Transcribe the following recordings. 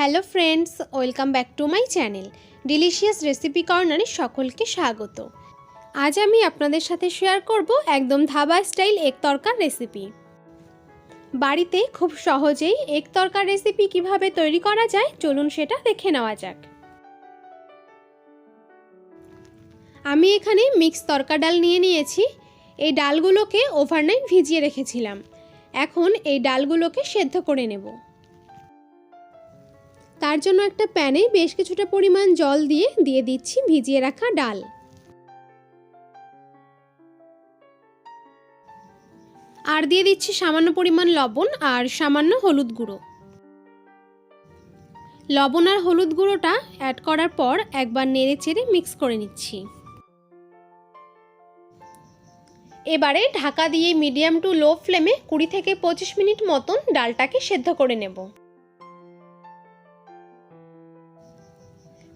Hello friends, welcome back to my channel delicious recipe কর্নারে সকলকে স্বাগত। আজ আমি আপনাদের সাথে শেয়ার করব একদম ধাবা স্টাইল এক তরকার রেসিপি। বাড়িতে খুব সহজেই এক তরকার রেসিপি কীভাবে তৈরি করা যায়, চলুন সেটা দেখে নেওয়া যাক। আমি এখানে মিক্স তরকা ডাল নিয়ে নিয়েছি। এই ডালগুলোকে ওভারনাইট ভিজিয়ে রেখেছিলাম। এখন এই ডালগুলোকে সেদ্ধ করে নেব। তার জন্য একটা প্যানে বেশ কিছুটা পরিমাণ জল দিয়ে দিয়ে দিচ্ছি ভিজিয়ে রাখা ডাল। আর দিয়ে দিচ্ছি সামান্য পরিমাণ লবণ আর সামান্য হলুদ গুঁড়ো। লবণ আর হলুদ গুঁড়োটা অ্যাড করার পর একবার নেড়ে চেড়ে মিক্স করে নিচ্ছি। এবারে ঢাকা দিয়ে মিডিয়াম টু লো ফ্লেমে কুড়ি থেকে পঁচিশ মিনিট মতন ডালটাকে সেদ্ধ করে নেব।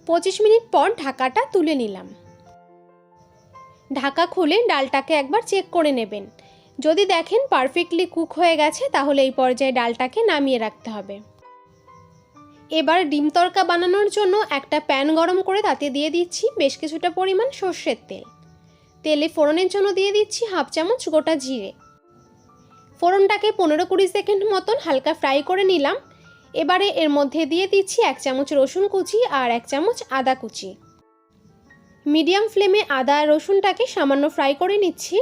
পঁচিশ মিনিট পর ঢাকাটা তুলে নিলাম। ঢাকা খুলে ডালটাকে একবার চেক করে নেবেন। যদি দেখেন পারফেক্টলি কুক হয়ে গেছে, তাহলে এই পর্যায়ে ডালটাকে নামিয়ে রাখতে হবে। এবার ডিম তরকা বানানোর জন্য একটা প্যান গরম করে তাতে দিয়ে দিচ্ছি বেশ কিছুটা পরিমাণ সর্ষের তেল। তেলে ফোড়নের জন্য দিয়ে দিচ্ছি হাফ চামচ গোটা জিরে। ফোড়নটাকে পনেরো কুড়ি সেকেন্ড মতন হালকা ফ্রাই করে নিলাম। এবারে এর মধ্যে দিয়ে দিচ্ছি এক চামচ রসুন কুচি আর এক চামচ আদা কুচি। মিডিয়াম ফ্লেমে আদা আর রসুনটাকে সামান্য ফ্রাই করে নিচ্ছি।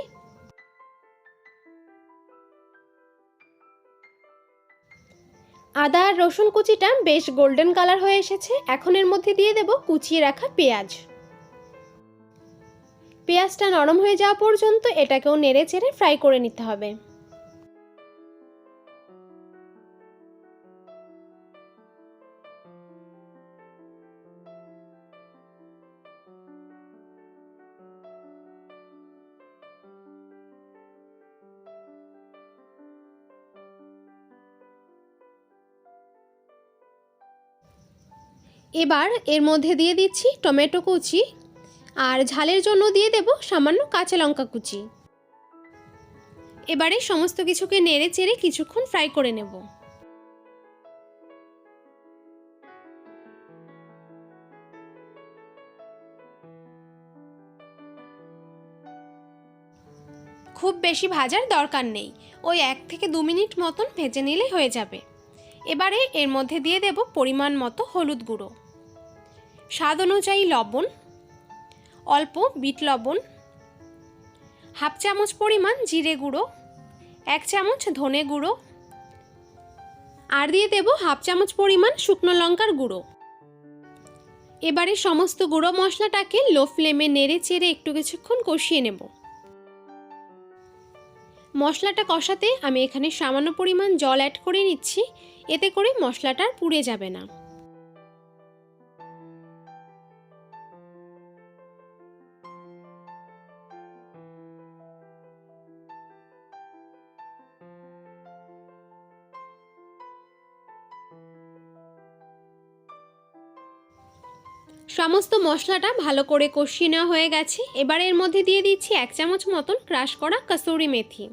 আদা আর রসুন কুচিটা বেশ গোল্ডেন কালার হয়ে এসেছে। এখন এর মধ্যে দিয়ে দেব কুচিয়ে রাখা পেঁয়াজ। পেঁয়াজটা নরম হয়ে যাওয়া পর্যন্ত এটাকেও নেড়ে চেড়ে ফ্রাই করে নিতে হবে। এবার এর মধ্যে দিয়ে দিচ্ছি টমেটো কুচি আর ঝালের জন্য দিয়ে দেব সামান্য কাঁচা লঙ্কা কুচি। এবারে সমস্ত কিছুকে নেড়ে চেড়ে কিছুক্ষণ ফ্রাই করে নেব। খুব বেশি ভাজার দরকার নেই। ওই এক থেকে দু মিনিট মতন ভেজে নিলে হয়ে যাবে। এবারে এর মধ্যে দিয়ে দেব পরিমাণ মতো হলুদ গুঁড়ো। স্বাদ অনুযায়ী লবণ, অল্প বিট লবণ, হাফ চামচ পরিমাণ জিরে গুঁড়ো, এক চামচ ধনে গুঁড়ো, আর দিয়ে দেব হাফ চামচ পরিমাণ শুকনো লঙ্কার গুঁড়ো। এবারে সমস্ত গুঁড়ো মশলাটাকে লো ফ্লেমে নেড়ে চেড়ে একটু কিছুক্ষণ কষিয়ে নেব। মশলাটা কষাতে আমি এখানে সামান্য পরিমাণ জল অ্যাড করে নিচ্ছি। এতে করে মশলাটা পুড়ে যাবে না। সমস্ত মশলাটা ভালো করে কষিয়ে নেওয়া হয়ে গেছে। এবার এর মধ্যে দিয়ে দিচ্ছি এক চামচ মতন ক্রাশ করা কাসুরি মেথি।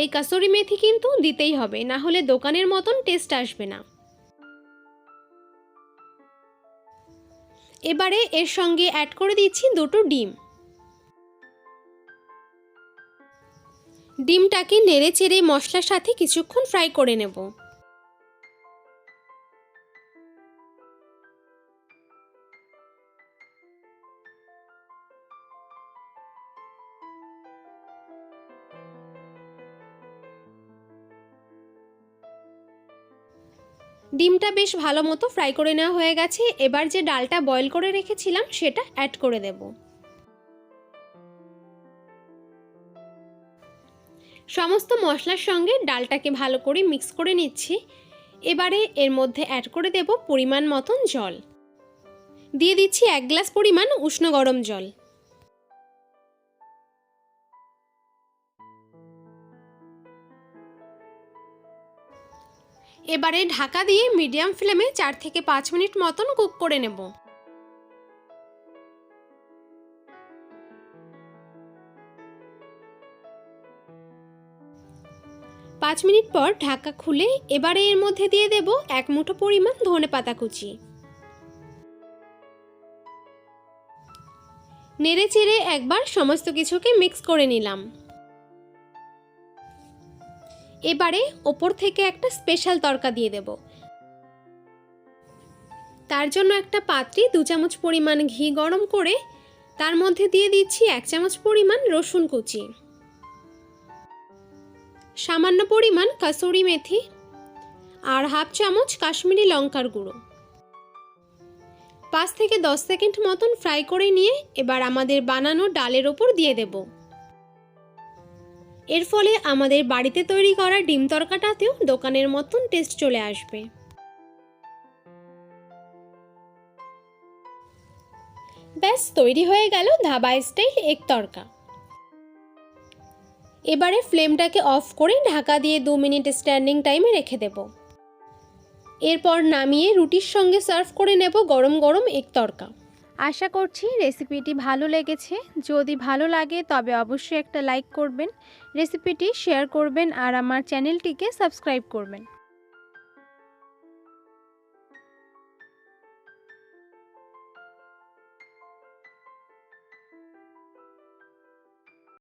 এই কাসুরি মেথি কিন্তু দিতেই হবে, না হলে দোকানের মতন টেস্ট আসবে না। এবারে এর সঙ্গে অ্যাড করে দিচ্ছি দুটো ডিম। ডিমটাকে নেড়ে চেড়ে মশলার সাথে কিছুক্ষণ ফ্রাই করে নেব। ডিমটা বেশ ভালো মতো ফ্রাই করে নেওয়া হয়ে গেছে। এবার যে ডালটা বয়েল করে রেখেছিলাম, সেটা অ্যাড করে দেব। সমস্ত মশলার সঙ্গে ডালটাকে ভালো করে মিক্স করে নিচ্ছি। এবারে এর মধ্যে অ্যাড করে দেব পরিমাণ মতন জল। দিয়ে দিচ্ছি এক গ্লাস পরিমাণ উষ্ণ গরম জল। এবারে ঢাকা দিয়ে মিডিয়াম ফ্লেমে চার থেকে পাঁচ মিনিট মতন কুক করে নেব। পাঁচ মিনিট পর ঢাকা খুলে এবারে এর মধ্যে দিয়ে দেব এক মুঠো পরিমাণ ধনে পাতা কুচি। নেড়ে চেড়ে একবার সমস্ত কিছুকে মিক্স করে নিলাম। এবারে ওপর থেকে একটা স্পেশাল তরকা দিয়ে দেব। তার জন্য একটা পাত্রে দু চামচ পরিমাণ ঘি গরম করে তার মধ্যে দিয়ে দিচ্ছি এক চামচ পরিমাণ রসুন কুচি। সামান্য পরিমাণ কাসুরি মেথি আর হাফ চামচ কাশ্মীরি লঙ্কার গুঁড়ো। পাঁচ থেকে দশ সেকেন্ড মতন ফ্রাই করে নিয়ে এবার আমাদের বানানো ডালের ওপর দিয়ে দেব। এর ফলে আমাদের বাড়িতে তৈরি করা ডিম তরকাটাতেও দোকানের মতন টেস্ট চলে আসবে। ব্যাস, তৈরি হয়ে গেল ধাবা স্টাইল এক তরকা। এবারে ফ্লেমটাকে অফ করে ঢাকা দিয়ে দু মিনিট স্ট্যান্ডিং টাইমে রেখে দেব। এরপর নামিয়ে রুটির সঙ্গে সার্ভ করে নেব গরম গরম এক তরকা। আশা করছি রেসিপিটি ভালো লেগেছে। যদি ভালো লাগে তবে অবশ্যই একটা লাইক করবেন, রেসিপিটি শেয়ার করবেন আর আমার চ্যানেলটিকে সাবস্ক্রাইব করবেন।